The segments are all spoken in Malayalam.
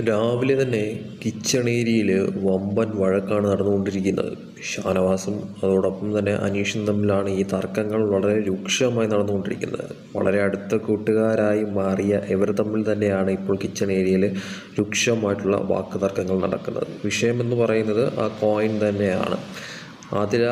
രാവിലെ തന്നെ കിച്ചൺ ഏരിയയിൽ വമ്പൻ വഴക്കാണ് നടന്നുകൊണ്ടിരിക്കുന്നത്. ഷാനവാസും അതോടൊപ്പം തന്നെ അനീഷും തമ്മിലാണ് ഈ തർക്കങ്ങൾ വളരെ രൂക്ഷമായി നടന്നുകൊണ്ടിരിക്കുന്നത്. വളരെ അടുത്ത കൂട്ടുകാരായി മാറിയ ഇവർ തമ്മിൽ തന്നെയാണ് ഇപ്പോൾ കിച്ചൺ ഏരിയയിൽ രൂക്ഷമായിട്ടുള്ള വാക്ക് തർക്കങ്ങൾ നടക്കുന്നത്. വിഷയമെന്ന് പറയുന്നത് ആ കോയിൻ തന്നെയാണ്. ആതിര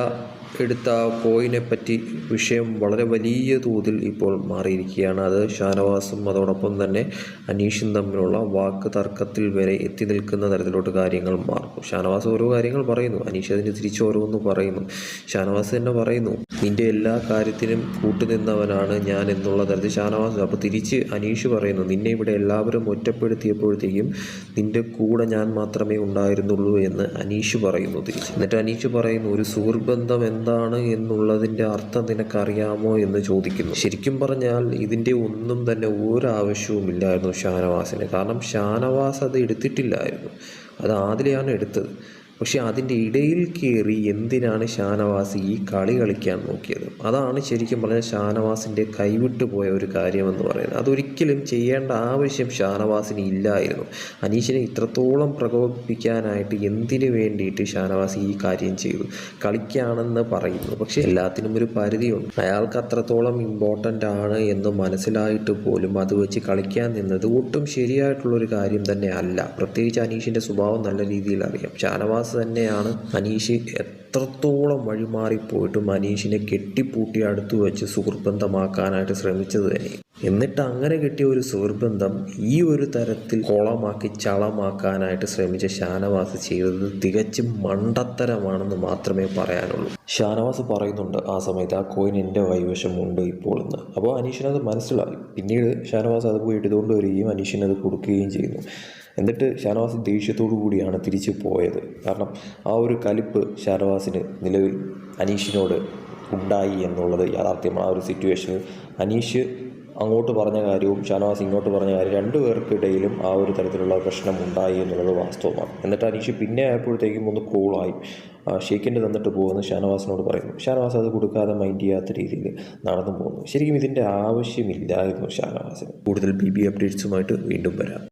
എടുത്ത കോയിനെ പറ്റി വിഷയം വളരെ വലിയ തോതിൽ ഇപ്പോൾ മാറിയിരിക്കുകയാണ്. അത് ഷാനവാസും അതോടൊപ്പം തന്നെ അനീഷും തമ്മിലുള്ള വാക്ക് തർക്കത്തിൽ വരെ എത്തി നിൽക്കുന്ന തരത്തിലോട്ട് കാര്യങ്ങൾ മാറും ഷാനവാസ് ഓരോ കാര്യങ്ങൾ പറയുന്നു. അനീഷ് അതിന് തിരിച്ച് പറയുന്നു. ഷാനവാസ് തന്നെ പറയുന്നു നിന്റെ എല്ലാ കാര്യത്തിനും കൂട്ടുനിന്നവനാണ് ഞാൻ എന്നുള്ള തരത്തിൽ ഷാനവാസ്. അപ്പോൾ തിരിച്ച് അനീഷ് പറയുന്നു നിന്നെ ഇവിടെ എല്ലാവരും ഒറ്റപ്പെടുത്തിയപ്പോഴത്തേക്കും നിന്റെ കൂടെ ഞാൻ മാത്രമേ ഉണ്ടായിരുന്നുള്ളൂ എന്ന് അനീഷ് പറയുന്നു തിരിച്ച്. എന്നിട്ട് അനീഷ് പറയുന്നു ഒരു സുഹൃബന്ധം എന്താണ് എന്നുള്ളതിന്റെ അർത്ഥം നിനക്കറിയാമോ എന്ന് ചോദിക്കുന്നു. ശരിക്കും പറഞ്ഞാൽ ഇതിന്റെ ഒന്നും തന്നെ ഒരു ആവശ്യവുമില്ലായിരുന്നു ഷാനവാസിന്. കാരണം ഷാനവാസ് അത് എടുത്തിട്ടില്ലായിരുന്നു. അത് ആദിലെയാണ് എടുത്തത്. പക്ഷെ അതിന്റെ ഇടയിൽ കയറി എന്തിനാണ് ഷാനവാസ് ഈ കളി കളിക്കാൻ നോക്കിയത്? അതാണ് ശരിക്കും പറഞ്ഞാൽ ഷാനവാസിന്റെ കൈവിട്ടു പോയ ഒരു കാര്യമെന്ന് പറയുന്നത്. അതൊരിക്കലും ചെയ്യേണ്ട ആവശ്യം ഷാനവാസിന് ഇല്ലായിരുന്നു. അനീഷിനെ ഇത്രത്തോളം പ്രകോപിപ്പിക്കാനായിട്ട് എന്തിനു വേണ്ടിയിട്ട് ഷാനവാസ് ഈ കാര്യം ചെയ്തു? കളിക്കാണെന്ന് പറയുന്നു. പക്ഷേ എല്ലാത്തിനും ഒരു പരിധിയുണ്ട്. അയാൾക്ക് അത്രത്തോളം ഇമ്പോർട്ടന്റ് ആണ് എന്ന് മനസ്സിലായിട്ട് പോലും അത് വെച്ച് കളിക്കാൻ നിന്നത് ഒട്ടും ശരിയായിട്ടുള്ളൊരു കാര്യം തന്നെ അല്ല പ്രത്യേകിച്ച് അനീഷിന്റെ സ്വഭാവം നല്ല രീതിയിൽ അറിയാം. ഷാനവാസ് തന്നെയാണ്. അനീഷ് എത്രത്തോളം വഴിമാറിപ്പോയിട്ടും അനീഷിനെ കെട്ടിപ്പൂട്ടി അടുത്തു വെച്ച് സുഹൃത്ബന്ധമാക്കാനായിട്ട് ശ്രമിച്ചത് തന്നെ. എന്നിട്ട് അങ്ങനെ കിട്ടിയ ഒരു സുഹൃബന്ധം ഈ ഒരു തരത്തിൽ കോളമാക്കി ചളമാക്കാനായിട്ട് ശ്രമിച്ച ഷാനവാസ് ചെയ്തത് തികച്ചും മണ്ടത്തരമാണെന്ന് മാത്രമേ പറയാനുള്ളൂ. ഷാനവാസ് പറയുന്നുണ്ട് ആ സമയത്ത് ആ കോയിൻ എന്റെ കൈവശമുണ്ട് ഇപ്പോൾ എന്ന്. അപ്പോൾ അനീഷിനത് മനസ്സിലായി. പിന്നീട് ഷാനവാസ് അത് പോയി എടുത്തുകൊണ്ട് വരികയും അനീഷിനത് കൊടുക്കുകയും ചെയ്യുന്നു. എന്നിട്ട് ഷാനവാസ് ദേഷ്യത്തോടു കൂടിയാണ് തിരിച്ചു പോയത്. കാരണം ആ ഒരു കലിപ്പ് ഷാനവാസിന് നിലവിൽ അനീഷിനോട് ഉണ്ടായി എന്നുള്ളത് യാഥാർത്ഥ്യമാണ്. ആ ഒരു സിറ്റുവേഷനിൽ അനീഷ് അങ്ങോട്ട് പറഞ്ഞ കാര്യവും ഷാനവാസ് ഇങ്ങോട്ട് പറഞ്ഞ കാര്യം രണ്ടു പേർക്കിടയിലും ആ ഒരു തരത്തിലുള്ള പ്രശ്നം ഉണ്ടായി എന്നുള്ളത് വാസ്തവമാണ്. എന്നിട്ട് അനീഷ് പിന്നെ ആയപ്പോഴത്തേക്കും ഒന്ന് കൂളായി ഷേക്കിന്റെ തന്നിട്ട് പോകുമെന്ന് ഷാനവാസിനോട് പറയുന്നു. ഷാനവാസ് അത് കൊടുക്കാതെ മൈൻഡ് ചെയ്യാത്ത രീതിയിൽ നടന്നു പോകുന്നു. ശരിക്കും ഇതിന്റെ ആവശ്യമില്ലായിരുന്നു ഷാനവാസിന്. കൂടുതൽ ബി ബി അപ്ഡേറ്റ്സുമായിട്ട് വീണ്ടും വരാം.